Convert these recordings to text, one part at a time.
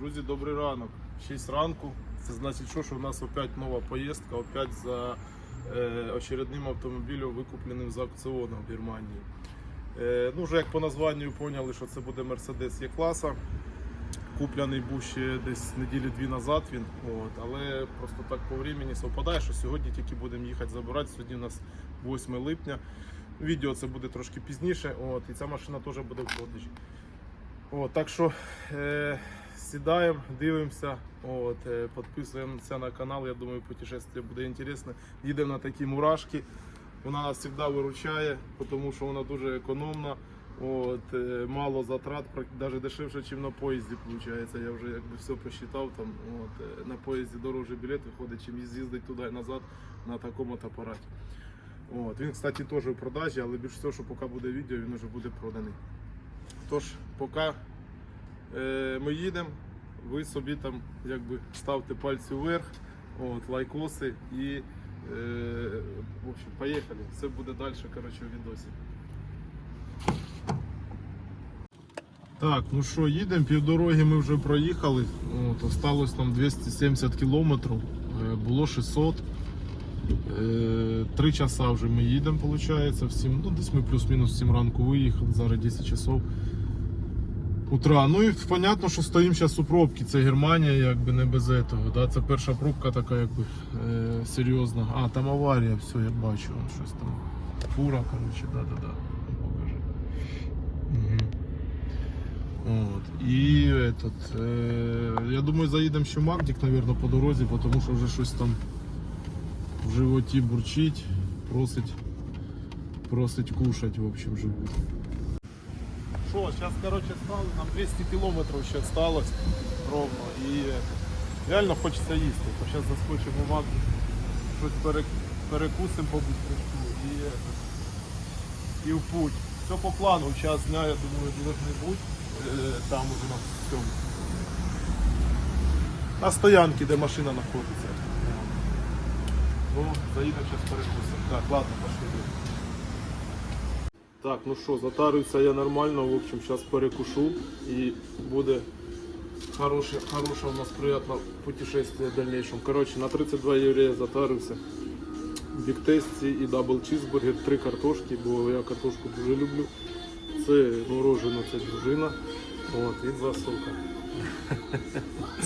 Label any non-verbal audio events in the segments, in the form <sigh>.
Друзі, добрий ранок. 6 ранку. Це значить, що, що у нас опять нова поїздка, опять за е, очередним автомобілем, викупленим за аукціоном в Германії. Е, ну, вже як по названню поняли, що це буде Mercedes Є-класа. Куплений був ще десь неділі дві назад він. От, але просто так по времени совпадає, що сьогодні тільки будемо їхати забирати. Сьогодні у нас 8 липня. Відео це буде трошки пізніше. От, і ця машина теж буде в продажі. От, так що е, сідаємо, дивимося, от, е, підписуємося на канал. Я думаю, путешествие буде інтересне. Їдемо на такі мурашки. Вона нас завжди виручає, тому що вона дуже економна. От, е, мало затрат, навіть дешевше, ніж на поїзді. Виходить. Я вже якби все посчитав. Там, от, е, на поїзді дорожче білет виходить, чим з'їздити туди і назад на такому апараті. От, він, кстати, теж в продажі, але більш всього, що поки буде відео, він вже буде проданий. Тож, поки ми їдемо, ви собі там якби ставте пальці вверх, от, лайкоси і е, в общем, поїхали. Все буде далі коротше, в відосі. Так, ну що, їдемо, півдороги ми вже проїхали. От, осталось там 270 кілометрів, е, було 600. Е, Три часа вже ми їдемо, виходить. В ну, десь ми плюс-мінус в 7 ранку виїхали, зараз 10 часов утра. Ну і понятно, що стоїмо зараз у пробці. Це Германія, якби не без этого. Да? Це перша пробка така, якби е, серйозна. А, там аварія, все, я бачу, вон щось там. Фура, коротше, да-да-да. Ну, Покажи. Угу. От. І этот, е, я думаю, заїдемо ще в Магдік, мабуть, по дорозі, тому що вже щось там в животі бурчить, просить, просить кушать, в общем, живуть. Що, зараз, короче, стали, нам 200 кілометрів ще осталось ровно. І реально хочеться їсти. Зараз заскочимо в Магдік, щось перекусимо по быстрячку і, і в путь. Все по плану, час дня, я думаю, должны бути е, там уже на цьому. На стоянці, де машина знаходиться. Ну, заїдемо зараз перекусимо. Так, ладно, пошли. Так, ну що, затарююся я нормально, в общем, зараз перекушу і буде хороше, хороше у нас приятне путешествие в дальнейшем. Короче, на 32 єврея затарився. Біктесті і дабл чізбургер, три картошки, бо я картошку дуже люблю. Це морожено, це дружина. От, і два сока.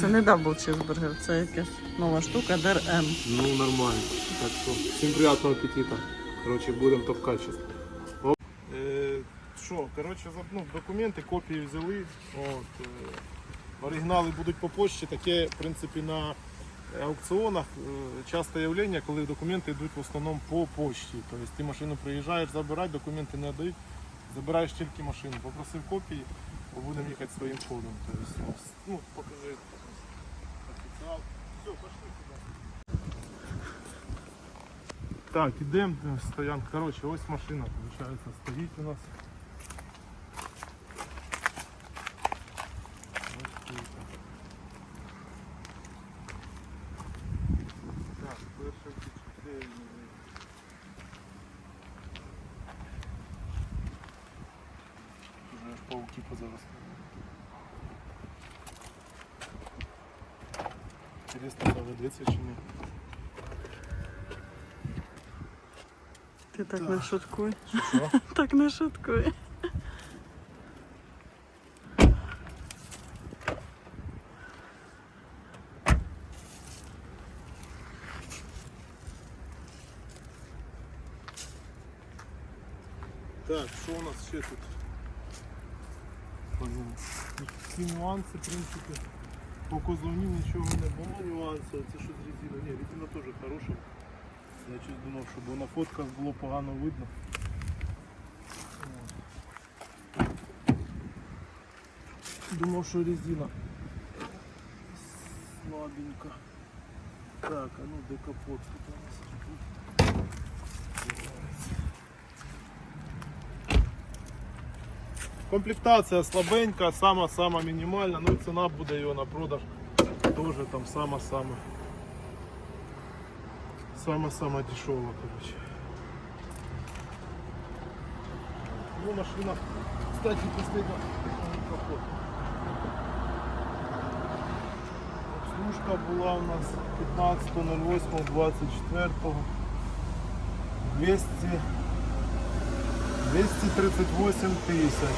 Це не дабл чизбургер, це якась нова штука, ДРМ. Ну, нормально. Так що, всім приятного аппетита. Короче, будемо. Е, Що, коротше, ну, документи, копії взяли. От, е, оригінали будуть по почті. Таке, в принципі, на аукціонах е, часте явлення, коли документи йдуть в основному по почті. Тобто ти машину приїжджаєш забирати, документи не дають, забираєш тільки машину. Попросив копії, бо будемо їхати своїм ходом. Тобто, ну, покажи офіціал. Все, пошли сюди. Так, ідемо стоянка. Коротше, ось машина, виходить, стоїть у нас. Интересно, заведеться чи ні? Ти так <laughs> Так. не шуткуй. Що? Так не шуткуй. Так, що у нас ще тут? Понял. Ці нюанси, в принципі, По кузовні нічого не було нюансу, Це що з резина? Ні, резина теж хороша. Я щось думав, що бо на фотках було погано видно. Думав, що резина слабенька. Так, а ну де капот тут Комплектація слабенька, сама-сама мінімальна, ну і ціна буде його на продаж теж там сама-сама. Сама-сама дешева, короче. Ну, машина, кстати, последняя капот. Покупушка була у нас 15.08.24. 200, 238 тисяч.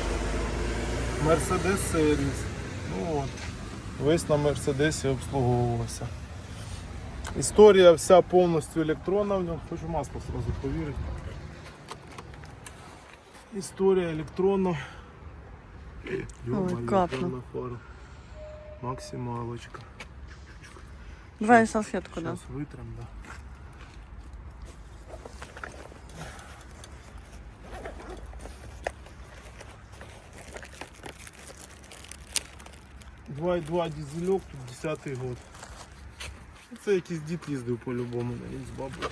Mercedes Series. Ну от. Весь на Мерседесі обслуговувався. Історія вся повністю електронна в ньому. Хочу масло сразу повірити. Історія електронна. Йо-моє, капну. фара. Максималочка. Давай салфетку, да. Сейчас вытрем, да. Два і два дизельок, тут 10-й год. Це якийсь дід їздив по-любому на ній з бабою.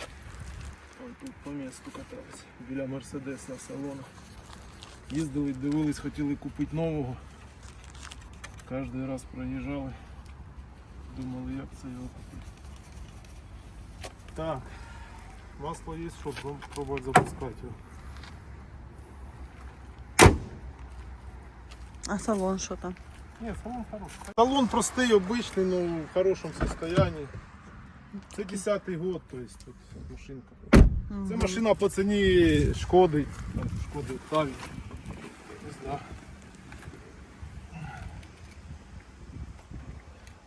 Тут по місту катався, біля Мерседеса салону. Їздили, дивились, хотіли купити нового. Кожен раз проїжджали. Думали, як це його купити. Так, масло є, щоб пробувати запускати його. А салон що там? Ні, салон хороший. Салон простий, обичний, ну в хорошому состоянии. Це 10-й год, то есть тут машинка. Це машина по ціні шкоди. Там, шкоди Октаві. Не знаю.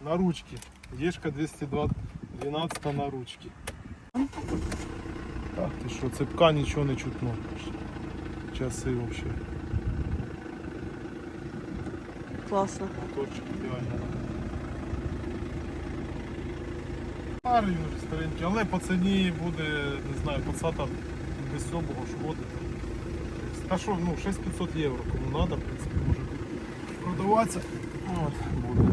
На ручки. Ешка 212 на ручки. Так, ти що, цепка нічого не чутно. Часи вообще. Класно. Ідеально. Вже старенький, але по ціні буде, не знаю, пацата без особого шкоди. Та що, ну, 6500 євро, кому треба, в принципі, може продаватися. От, буде.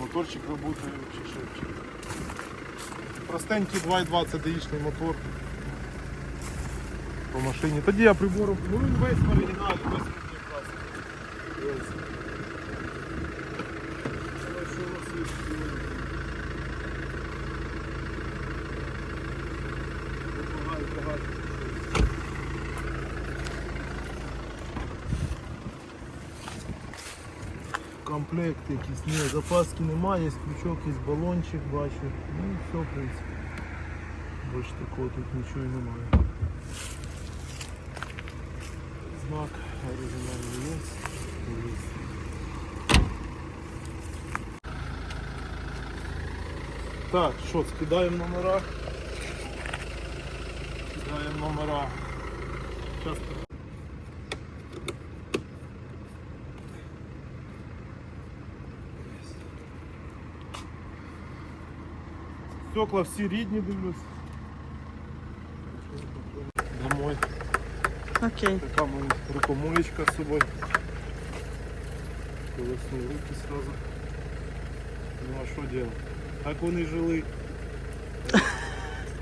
Моторчик працює чи шепче. Простенький 2.2 CDI-шний мотор по машині. Тоді я прибором, ну він весь в оригіналі, весь сьогодні? Допомагаю. Комплект якийсь, ні, запаски немає, є крючок, є балончик, бачу. Ну і все, в принципі. Більше такого тут нічого немає. Знак оригінальний є. Є. Так, що, скидаємо номера. Скидаємо номера. Зараз Стекла всі рідні дивлюсь. Окей. Така моя рукомоечка з собою. Колесні руки сразу. Ну а що делать? Так вони жили.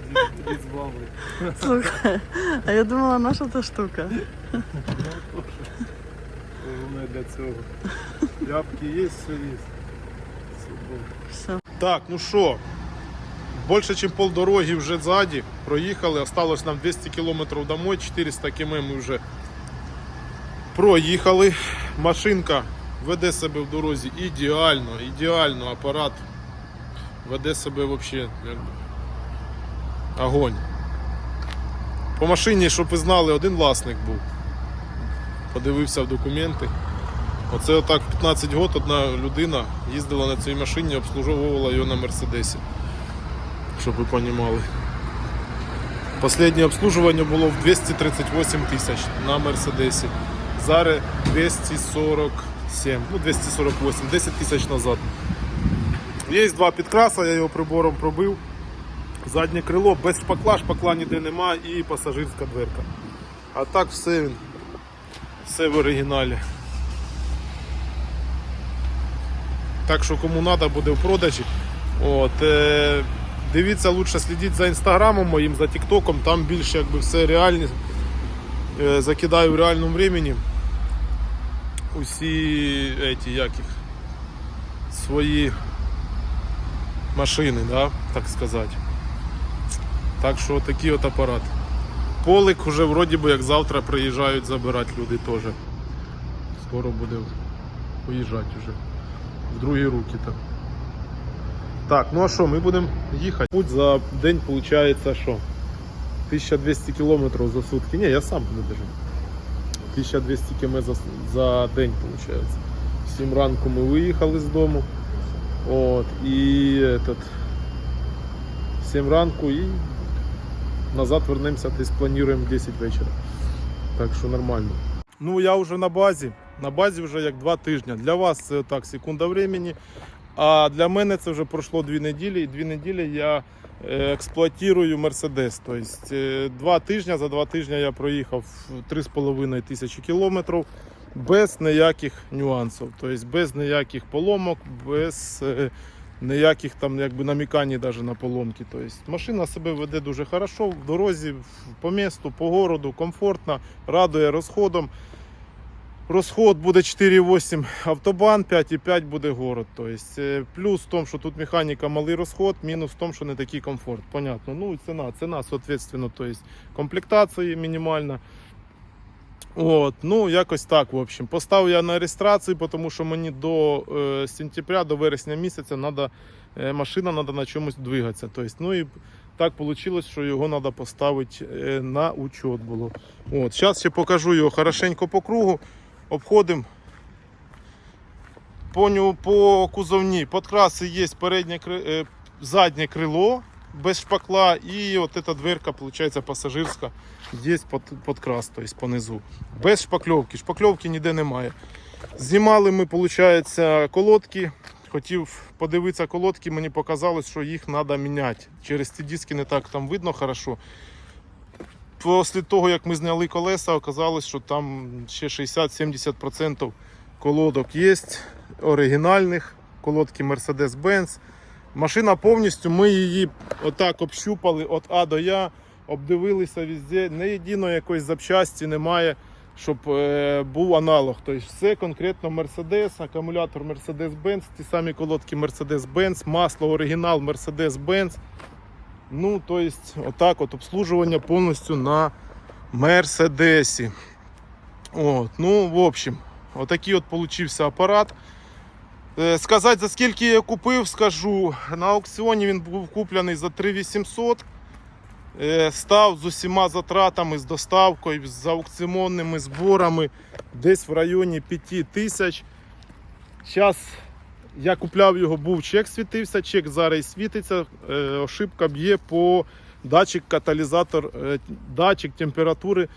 Дід- Дід з бабою. Слухай, а я думала, наша та штука. Ну, тоже. Головне для цього. Ляпки є, все є. Супер. Все. Так, ну що, Більше, ніж полдороги вже ззаді проїхали. Осталось нам 200 км домой, 400 км ми вже проїхали. Машинка веде себе в дорозі ідеально, ідеально апарат веде себе взагалі огонь. По машині, щоб ви знали, один власник був. Подивився в документи. Оце отак 15 років одна людина їздила на цій машині, обслуговувала її на Мерседесі. Щоб ви розуміли. Останнє обслужування було в 238 тисяч на Мерседесі. Зараз 247, ну 248, 10 тисяч назад. Є два підкраса, я його прибором пробив. Заднє крило без шпакла, шпакла ніде нема і пасажирська дверка. А так все він, все в оригіналі. Так що кому треба буде в продажі. От, е, дивіться, лучше слідіть за інстаграмом моїм, за тіктоком, там більше якби все реальне. Закидаю в реальному времени усі еті, як свої машини, да, так сказати. Так що такий от апарат. Полик уже вроді би як завтра приїжджають забирати люди теж. Скоро буде виїжджати вже. в другі руки. Так, так ну а що, ми будемо їхати. Путь за день виходить що? 1200 кілометрів за сутки. Ні, я сам буду держати. 1200 км за, за день виходить. В 7 ранку ми виїхали з дому. От, і этот, в 7 ранку і назад вернемося, десь плануємо в 10 вечора. Так що нормально. Ну я вже на базі. На базі вже як 2 тижні. Для вас це так, секунда времени. А для мене це вже пройшло 2 неділі, і 2 неділі я е, Мерседес. Тобто е, два тижні, за два тижні я проїхав 3,5 тисячі кілометрів без ніяких нюансів, тобто без ніяких поломок, без е, ніяких там якби намікань навіть на поломки. Тобто машина себе веде дуже хорошо в дорозі, по місту, по городу, комфортно, радує розходом. Розход буде 4,8 автобан, 5,5 буде город. Тобто, плюс в тому, що тут механіка малий розход, мінус в тому, що не такий комфорт. Понятно. Ну ціна, ціна, соответственно, тобто комплектації мінімальна. От, ну, якось так, в общем. Поставив я на реєстрацію, тому що мені до е, сентября, до вересня місяця надо, е, машина треба на чомусь двигатися. Тобто, ну і так вийшло, що його треба поставити е, на учет було. От, зараз ще покажу його хорошенько по кругу. Обходимо по, по кузовні. Подкраси є переднє, е, заднє крило без шпакла і от эта дверка, виходить, пасажирська, є под, подкрас, тобто понизу. Без шпакльовки. Шпакльовки ніде немає. Знімали ми, виходить, колодки. Хотів подивитися колодки, мені показалось, що їх треба міняти. Через ці диски не так там видно хорошо. Після того, як ми зняли колеса, оказалось, що там ще 60-70% колодок є оригінальних, колодки Mercedes-Benz. Машина повністю, ми її отак общупали від А до Я, обдивилися везде. Не єдиної якоїсь запчасті немає, щоб е, був аналог. Тобто все конкретно Mercedes, акумулятор Mercedes-Benz, ті самі колодки Mercedes-Benz, масло оригінал Mercedes-Benz. Ну, то есть, отак от обслуживання повністю на Мерседесі. От, ну, в общем, отакий от получився апарат. Е, Сказати, за скільки я купив, скажу. На аукціоні він був куплений за 3800. Е, Став з усіма затратами, з доставкою, з аукціонними зборами десь в районі 5000. Зараз я купляв його, був чек світився, чек зараз світиться. Е, ошибка б'є по датчик каталізатор, е, датчик температури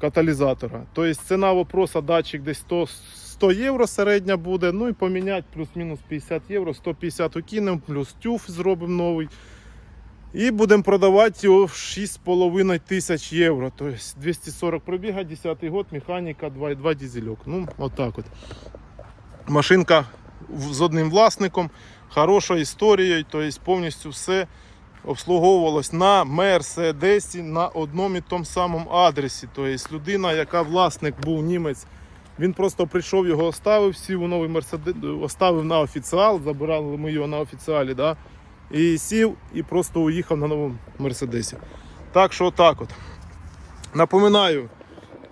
каталізатора. Тобто ціна вопроса датчик десь 100, 100 євро середня буде. Ну і поміняти плюс-мінус 50 євро, 150 укинемо, плюс тюф зробимо новий. І будемо продавати його в 6,5 тисяч євро. Тобто 240 пробіга, 10 год, механіка, 2,2 дизельок. Ну, отак от. Машинка з одним власником, хороша історією, тобто повністю все обслуговувалось на Мерседесі на одному і тому самому адресі. Тобто людина, яка власник був німець, він просто прийшов, його оставив, сів у новий Мерседес, оставив на офіціал, забирали ми його на офіціалі, да? і сів і просто уїхав на новому Мерседесі. Так що так от. Напоминаю,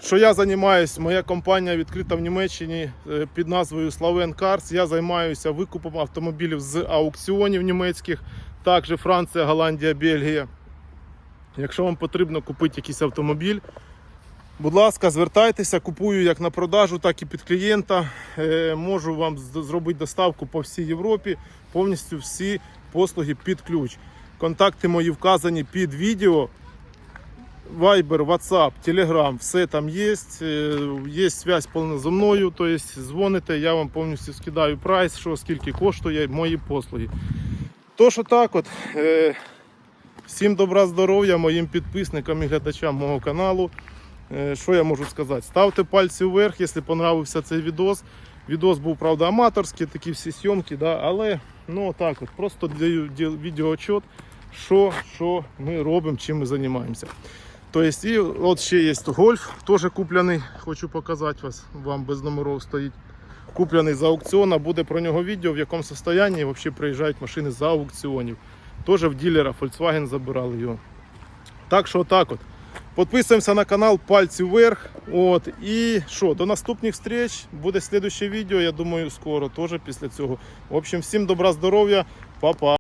що я займаюся, моя компанія відкрита в Німеччині е, під назвою Slaven Cars. Я займаюся викупом автомобілів з аукціонів німецьких, також Франція, Голландія, Бельгія. Якщо вам потрібно купити якийсь автомобіль, будь ласка, звертайтеся, купую як на продажу, так і під клієнта. Е, Можу вам зробити доставку по всій Європі, повністю всі послуги під ключ. Контакти мої вказані під відео. Viber, WhatsApp, Telegram, все там є. Е, Є связь повна зі мною. Тобто дзвоните, я вам повністю скидаю прайс, що скільки коштує мої послуги. То що так от. е, Всім добра здоров'я моїм підписникам і глядачам мого каналу. Е, Що я можу сказати? Ставте пальці вверх, якщо понравився цей відос. Відос був, правда, аматорський, такі всі зйомки, да? але ну так от, просто для- відеоотчет, що, що ми робимо, чим ми займаємося. Тобто, і от ще є гольф, теж куплений, хочу показати вас, вам без номерів стоїть. Куплений за аукціона, буде про нього відео, в якому стані взагалі приїжджають машини за аукціонів. Теж в ділера Volkswagen забирали його. Так що так от. Підписуємося на канал Пальці вверх. От. І що, до наступних встреч. Буде слідуще відео, я думаю, скоро теж після цього. В общем, всім добра, здоров'я, па-па.